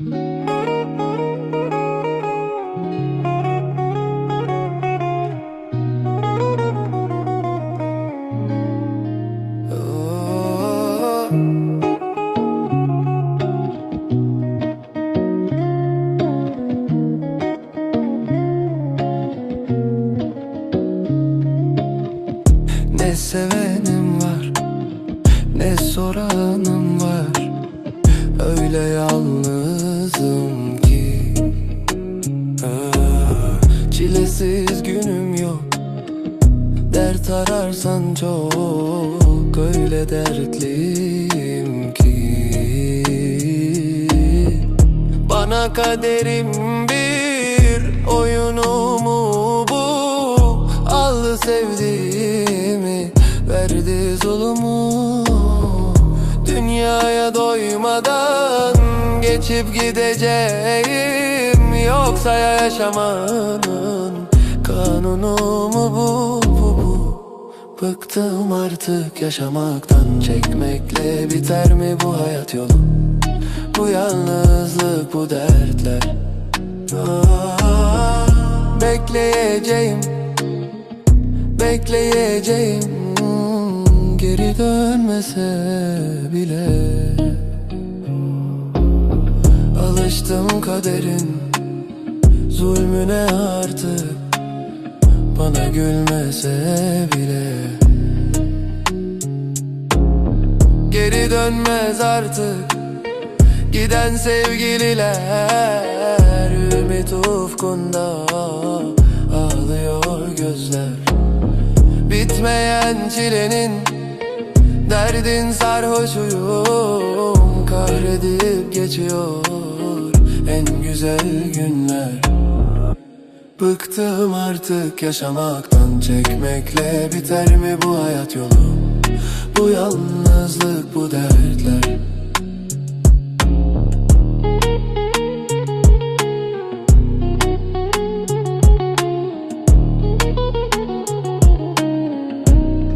Ne sevenim var Ne soranım var. Öyle yalnızım ararsan çok Öyle dertliyim ki. Bana kaderim bir oyunumu bu. Aldı sevdiğimi verdi zulumu. Dünyaya doymadan geçip gideceğim. Yoksa yaşamanın kanunu mu bu, bu, bu Bıktım artık yaşamaktan. Çekmekle biter mi bu hayat yolu? Bu yalnızlık bu dertler. Ah, Bekleyeceğim Bekleyeceğim. Geri dönmese bile. Alıştım kaderin Zulmüne artık Bana gülmese bile. Geri dönmez artık Giden sevgililer. Ümit ufkunda Ağlıyor gözler. Bitmeyen çilenin Derdin sarhoşuyum. Kahredip geçiyor En güzel günler Bıktım artık yaşamaktan Çekmekle biter mi bu hayat yolu Bu yalnızlık